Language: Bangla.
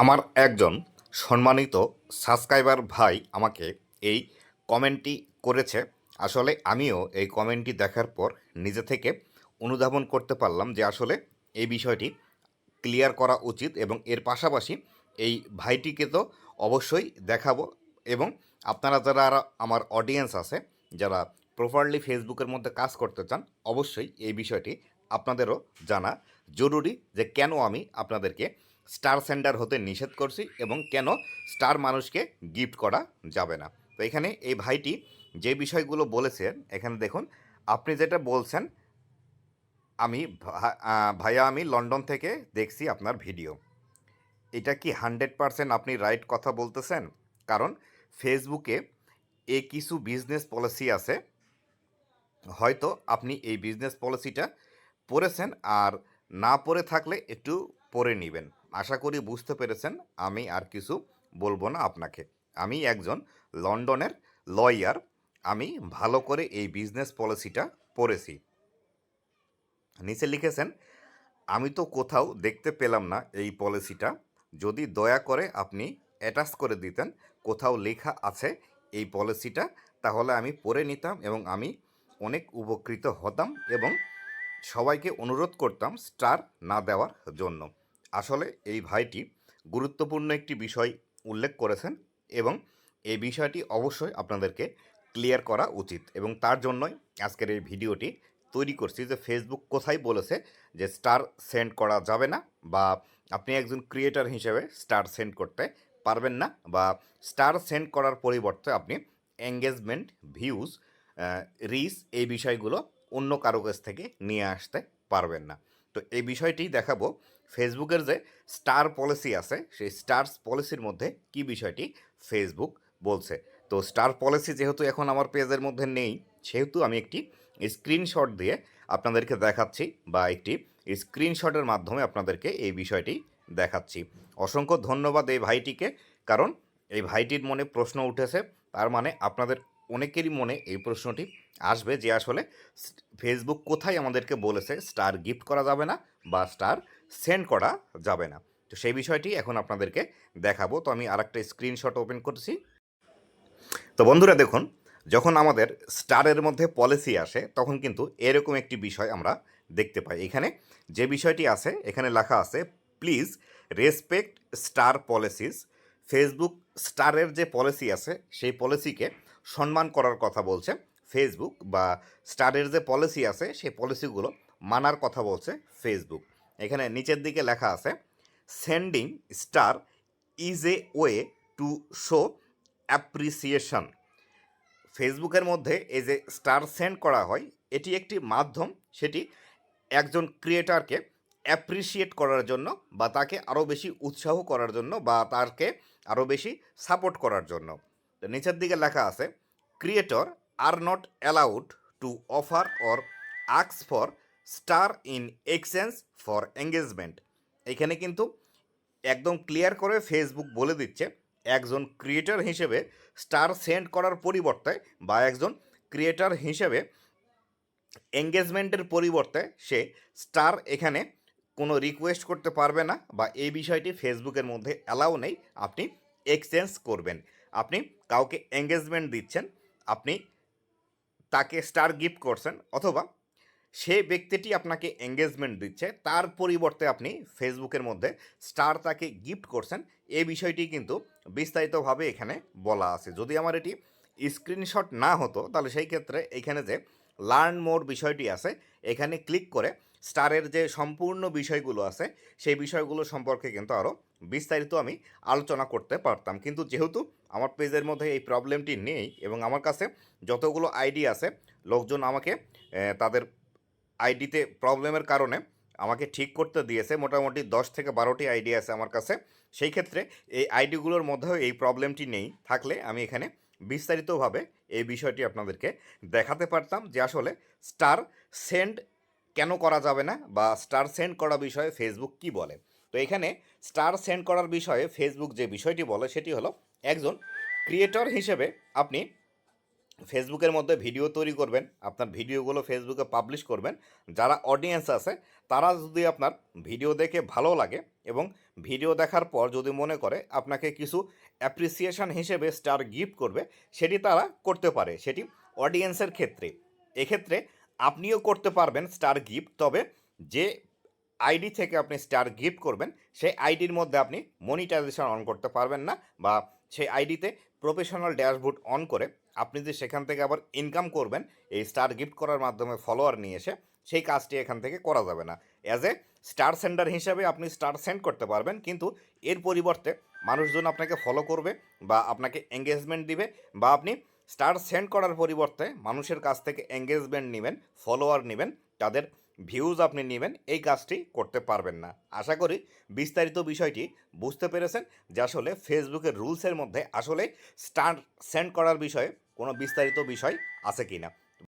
আমার একজন সম্মানিত সাবস্ক্রাইবার ভাই আমাকে এই কমেন্টটি করেছে। আসলে আমিও এই কমেন্টটি দেখার পর নিজে থেকে অনুধাবন করতে পারলাম যে আসলে এই বিষয়টি ক্লিয়ার করা উচিত এবং এর পাশাপাশি এই ভাইটিকে তো অবশ্যই দেখাবো এবং আপনারা যারা আমার অডিয়েন্স আছে, যারা প্রপারলি ফেসবুকের মধ্যে কাজ করতে চান, অবশ্যই এই বিষয়টি আপনাদেরও জানা জরুরি যে কেন আমি আপনাদেরকে স্টার সেন্ডার হতে নিষেধ করছি এবং কেন স্টার মানুষকে গিফট করা যাবে না। তো এখানে এই ভাইটি যে বিষয়গুলো বলেছেন এখানে দেখুন, আপনি যেটা বলছেন, আমি ভাইয়া আমি লন্ডন থেকে দেখছি আপনার ভিডিও। এটা কি হান্ড্রেড পারসেন্ট আপনি রাইট কথা বলতেছেন? কারণ ফেসবুকে এ কিছু বিজনেস পলিসি আছে, হয়তো আপনি এই বিজনেস পলিসিটা পড়েছেন আর না পড়ে থাকলে একটু পড়ে নেবেন। আশা করি বুঝতে পেরেছেন, আমি আর কিছু বলব না আপনাকে। আমি একজন লন্ডনের লয়ার, আমি ভালো করে এই বিজনেস পলিসিটা পড়েছি। নিচে লিখেছেন, আমি তো কোথাও দেখতে পেলাম না এই পলিসিটা। যদি দয়া করে আপনি অ্যাটাচ করে দিতেন, কোথাও লেখা আছে এই পলিসিটা, তাহলে আমি পড়ে নিতাম এবং আমি অনেক উপকৃত হতাম এবং সবাইকে অনুরোধ করতাম স্টার না দেওয়ার জন্য। আসলে এই ভাইটি গুরুত্বপূর্ণ একটি বিষয় উল্লেখ করেছেন এবং এই বিষয়টি অবশ্যই আপনাদেরকে ক্লিয়ার করা উচিত এবং তার জন্যই আজকের এই ভিডিওটি তৈরি করছি যে ফেসবুক কোথায় বলেছে যে স্টার সেন্ড করা যাবে না বা আপনি একজন ক্রিয়েটার হিসেবে স্টার সেন্ড করতে পারবেন না বা স্টার সেন্ড করার পরিবর্তে আপনি এঙ্গেজমেন্ট ভিউজ রিস এই বিষয়গুলো অন্য কারও কাছ থেকে নিয়ে আসতে পারবেন না। তো এই বিষয়টি দেখাবো ফেসবুকের যে স্টার পলিসি আছে, সেই স্টারস পলিসির মধ্যে কি বিষয়টি ফেসবুক বলছে। তো স্টার পলিসি যেহেতু এখন আমার পেজের মধ্যে নেই, সেহেতু আমি একটি স্ক্রিনশট দিয়ে আপনাদেরকে দেখাচ্ছি বা একটি স্ক্রিনশটের মাধ্যমে আপনাদেরকে এই বিষয়টি দেখাচ্ছি। অসংখ্য ধন্যবাদ এই ভাইটিকে, কারণ এই ভাইটির মনে প্রশ্ন উঠেছে। তার মানে আপনাদের অনেকেরই মনে এই প্রশ্নটি আসবে যে আসলে ফেসবুক কোথায় আমাদেরকে বলেছে, স্টার গিফট করা যাবে না বা স্টার সেন্ড করা যাবে না। তো সেই বিষয়টি এখন আপনাদেরকে দেখাবো। তো আমি আর একটা স্ক্রিনশট ওপেন করছি। তো বন্ধুরা দেখুন, যখন আমাদের স্টারের মধ্যে পলিসি আসে, তখন কিন্তু এরকম একটি বিষয় আমরা দেখতে পাই। এখানে যে বিষয়টি আছে, এখানে লেখা আছে please respect star policies Facebook স্টারের যে পলিসি আছে, সেই পলিসিকে সম্মান করার কথা বলছে। ফেসবুক বা স্টারের যে পলিসি আছে, সেই পলিসিগুলো মানার কথা বলছে ফেসবুক এখানে নিচের দিকে লেখা আছে sending star is a way to show appreciation ফেসবুকের মধ্যে এই যে স্টার সেন্ড করা হয়, এটি একটি মাধ্যম, সেটি একজন ক্রিয়েটারকে অ্যাপ্রিসিয়েট করার জন্য বা তাকে আরও বেশি উৎসাহ করার জন্য বা তাকে আরও বেশি সাপোর্ট করার জন্য। তো নিচের দিকে লেখা আছে creator are not allowed to offer or আক্স for star in exchange for engagement. এখানে কিন্তু একদম ক্লিয়ার করে ফেসবুক বলে দিচ্ছে, একজন ক্রিয়েটর হিসেবে স্টার সেন্ড করার পরিবর্তে বা একজন ক্রিয়েটর হিসেবে এঙ্গেজমেন্টের পরিবর্তে সে স্টার এখানে কোনো রিকোয়েস্ট করতে পারবে না বা এই বিষয়টি ফেসবুকের মধ্যে অ্যালাউ নেই, আপনি এক্সচেঞ্জ করবেন। আপনি কাউকে এঙ্গেজমেন্ট দিচ্ছেন, আপনি তাকে স্টার গিফট করছেন অথবা সে ব্যক্তিটি আপনাকে এঙ্গেজমেন্ট দিচ্ছে। তার পরিবর্তে আপনি ফেসবুকের মধ্যে স্টার তাকে গিফট করছেন। এই বিষয়টি কিন্তু বিস্তারিতভাবে এখানে বলা আছে। যদি আমার এটি স্ক্রিনশট না হতো, তাহলে সেই ক্ষেত্রে এখানে যে লার্ন মোর বিষয়টি আছে, এখানে ক্লিক করে স্টারের যে সম্পূর্ণ বিষয়গুলো আছে, সেই বিষয়গুলো সম্পর্কে কিন্তু আরও বিস্তারিত আমি আলোচনা করতে পারতাম। কিন্তু যেহেতু আমার পেজের মধ্যে এই প্রবলেমটি নেই এবং আমার কাছে যতগুলো আইডি আছে, লোকজন আমাকে তাদের আইডিতে প্রবলেমের কারণে আমাকে ঠিক করতে দিয়েছে। মোটামুটি দশ থেকে বারোটি আইডি আছে আমার কাছে। সেই ক্ষেত্রে এই আইডিগুলোর মধ্যেও এই প্রবলেমটি নেই। থাকলে আমি এখানে বিস্তারিতভাবে এই বিষয়টি আপনাদেরকে দেখাতে পারতাম যে আসলে স্টার সেন্ড কেন করা যাবে না বা স্টার সেন্ড করা বিষয়ে ফেসবুক কি বলে। তো এখানে স্টার সেন্ড করার বিষয়ে ফেসবুক যে বিষয়টি বলে সেটি হলো একজন ক্রিয়েটর হিসেবে আপনি ফেসবুকের মধ্যে ভিডিও তৈরি করবেন, আপনার ভিডিওগুলো ফেসবুকে পাবলিশ করবেন। যারা অডিয়েন্স আছে, তারা যদি আপনার ভিডিও দেখে ভালো লাগে এবং ভিডিও দেখার পর যদি মনে করে আপনাকে কিছু অ্যাপ্রিসিয়েশন হিসেবে স্টার গিফট করবে, সেটি তারা করতে পারে। সেটি অডিয়েন্সের ক্ষেত্রে। এক্ষেত্রে আপনিও করতে পারবেন স্টার গিফট তবে যে আইডি থেকে আপনি স্টার গিফট করবেন সেই আইডির মধ্যে আপনি মনিটাইজেশন অন করতে পারবেন না বা সেই আইডিতে প্রফেশনাল ড্যাশবোর্ড অন করে আপনি যে সেখান থেকে আবার ইনকাম করবেন, এই স্টার গিফট করার মাধ্যমে ফলোয়ার নিয়ে এসে সেই কাজটি এখান থেকে করা যাবে না। অ্যাজ এ স্টার সেন্ডার হিসাবে আপনি স্টার সেন্ড করতে পারবেন, কিন্তু এর পরিবর্তে মানুষজন আপনাকে ফলো করবে বা আপনাকে এঙ্গেজমেন্ট দিবে বা আপনি স্টার সেন্ড করার পরিবর্তে মানুষের কাছ থেকে এঙ্গেজমেন্ট নেবেন ফলোয়ার নেবেন, তাদের ভিউজ আপনি নেবেন, এই কাজটি করতে পারবেন না। আশা করি বিস্তারিত বিষয়টি বুঝতে পেরেছেন, যে আসলে ফেসবুকের রুলসের মধ্যে আসলে স্টার সেন্ড করার বিষয়ে কোনো বিস্তারিত বিষয় আছে কি না